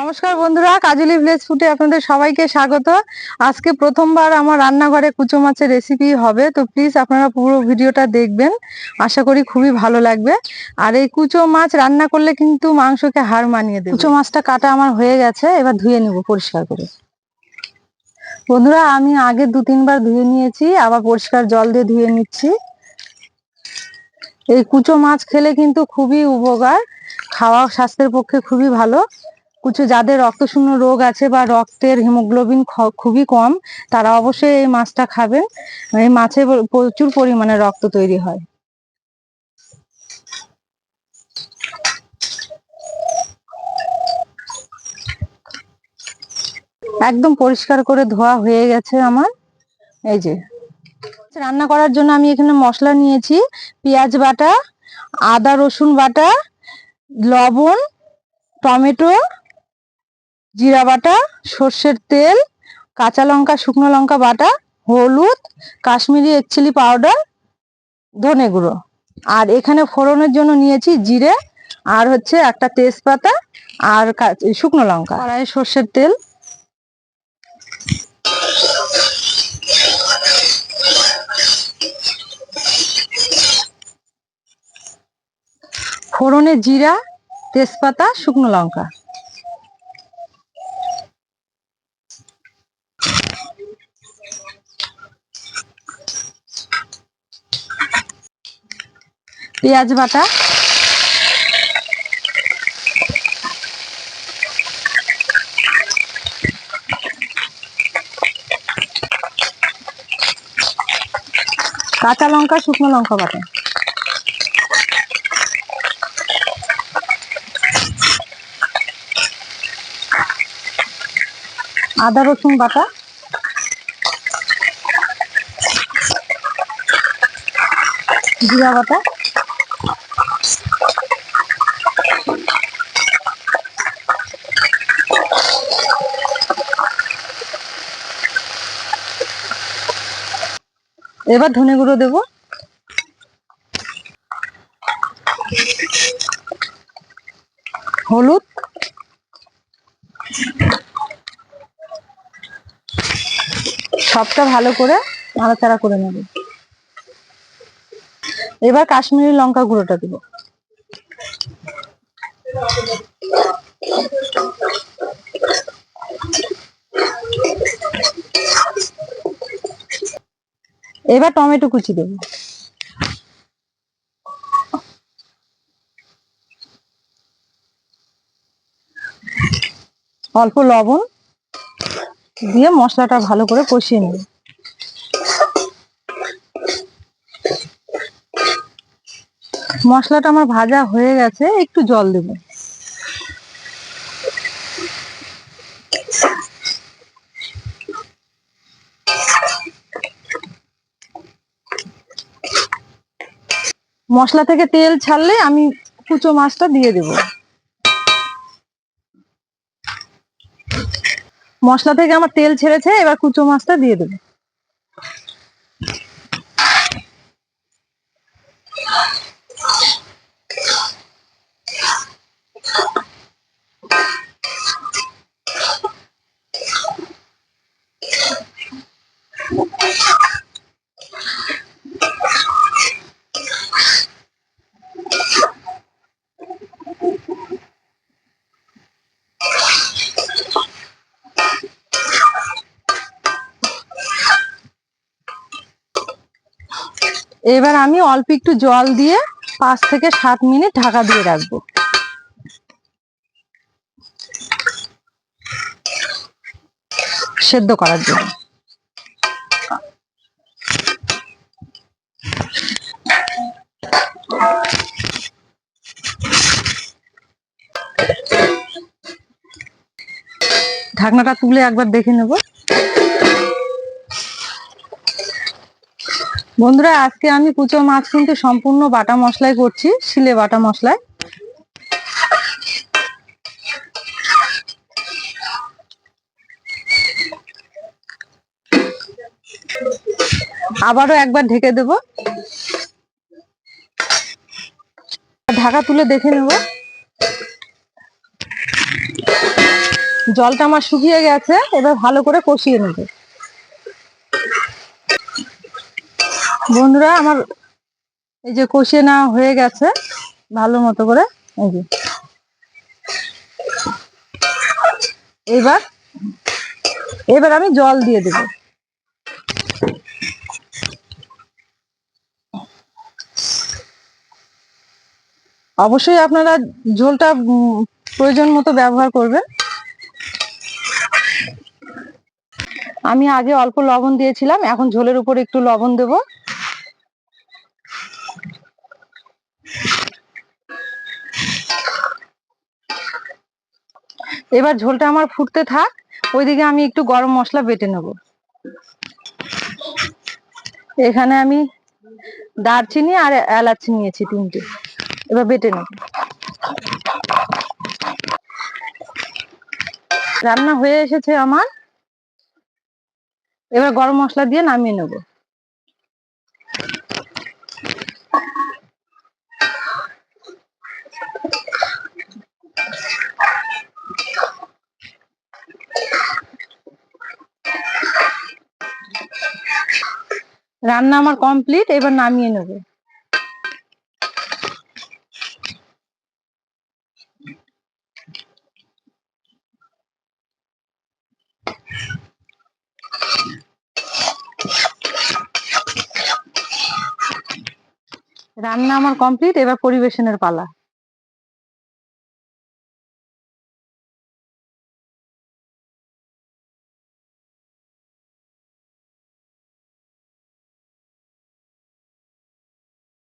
নমস্কার বন্ধুরা, কাজলি ভিলেজ ফুটে আপনাদের সবাইকে স্বাগত। আজকে প্রথমবার আমার রান্নাঘরে কুচো মাছের রেসিপি হবে, তো প্লিজ আপনারা পুরো ভিডিওটা দেখবেন, আশা করি খুবই ভালো লাগবে। আর এই কুচো মাছ রান্না করলে কিন্তু মাংসকে হার মানিয়ে দেবে। কুচো মাছটা কাটা আমার হয়ে গেছে, এবার ধুয়ে নেব পরিষ্কার করে। বন্ধুরা, আমি আগে দু তিনবার ধুয়ে নিয়েছি, আবার পরিষ্কার জল দিয়ে ধুয়ে নিচ্ছি। এই কুচো মাছ খেলে কিন্তু খুবই উপকার, খাওয়া স্বাস্থ্যের পক্ষে খুবই ভালো। কুচো যাদের রক্তশূন্য রোগ আছে বা রক্তের হিমোগ্লোবিন খুবই কম, তারা অবশ্যই এই মাছটা খাবেন এই মাছে প্রচুর পরিমাণে রক্ত তৈরি হয়। একদম পরিষ্কার করে ধোয়া হয়ে গেছে আমার। এই যে। রান্না করার জন্য আমি এখানে মশলা নিয়েছি, পেঁয়াজ বাটা, আদা রসুন বাটা, লবণ, টমেটো জিরা বাটা, সর্ষের তেল, কাঁচা লঙ্কা, শুকনো লঙ্কা বাটা, হলুদ, কাশ্মীরি এক চিলি পাউডার ধনে গুঁড়ো। আর এখানে ফোড়নের জন্য নিয়েছি জিরে আর হচ্ছে একটা তেজপাতা আর শুকনো লঙ্কা। কড়াইয়ে সর্ষের তেল। ফোড়নে জিরা, তেজপাতা, শুকনো লঙ্কা। পেঁয়াজ বাটা। কাঁচা লঙ্কা শুকনো লঙ্কা বাটা। আদা রসুন বাটা। জিরা বাটা। এবার ধনে গুঁড়ো দেবো। হলুদ। সবটা ভালো করে নাড়াচাড়া করে নেব। এবার কাশ্মীরি লঙ্কা গুঁড়োটা দেবো। এবার টমেটো কুচি দেবো। অল্প লবণ দিয়ে মশলাটা ভালো করে কষিয়ে নেব। মশলাটা আমার ভাজা হয়ে গেছে, একটু জল দেব। মশলা থেকে তেল ছাড়লে আমি কুচো মাছটা দিয়ে দেব। মশলা থেকে আমার তেল ছেড়েছে, এবার কুচো মাছটা দিয়ে দেবো। এবার আমি অল্প একটু জল দিয়ে পাঁচ থেকে সাত মিনিট ঢাকা দিয়ে রাখব। সেদ্ধ করার জন্য। ঢাকনাটা তুলে একবার দেখে নেব। বন্ধুরা, আজকে আমি কুচো মাছ কিন্তু সম্পূর্ণ বাটা মশলায় করছি, শিলে বাটা মশলায় আবারও একবার ঢেকে দেব। ঢাকা তুলে দেখে নেব। জলটা আমার শুকিয়ে গেছে, এবার ভালো করে কষিয়ে নেব। বন্ধুরা, আমার এই যে কষিয়ে নেওয়া হয়ে গেছে, ভালো মতো করে। এই যে। এবার এবার আমি জল দিয়ে দেব। অবশ্যই আপনারা ঝোলটা প্রয়োজন মতো ব্যবহার করবেন। আমি আগে অল্প লবণ দিয়েছিলাম, এখন ঝোলের উপর একটু লবণ দেব। এবার ঝোলটা আমার ফুটতে থাক, ওইদিকে আমি একটু গরম মশলা বেটে নেব। এখানে আমি দারচিনি আর এলাচ নিয়েছি তিনটে, এবার বেটে নেব। রান্না হয়ে এসেছে আমার। এবার গরম মশলা দিয়ে নামিয়ে নেব। রান্না আমার কমপ্লিট এবার নামিয়ে নেব। রান্না আমার কমপ্লিট এবার পরিবেশনের পালা।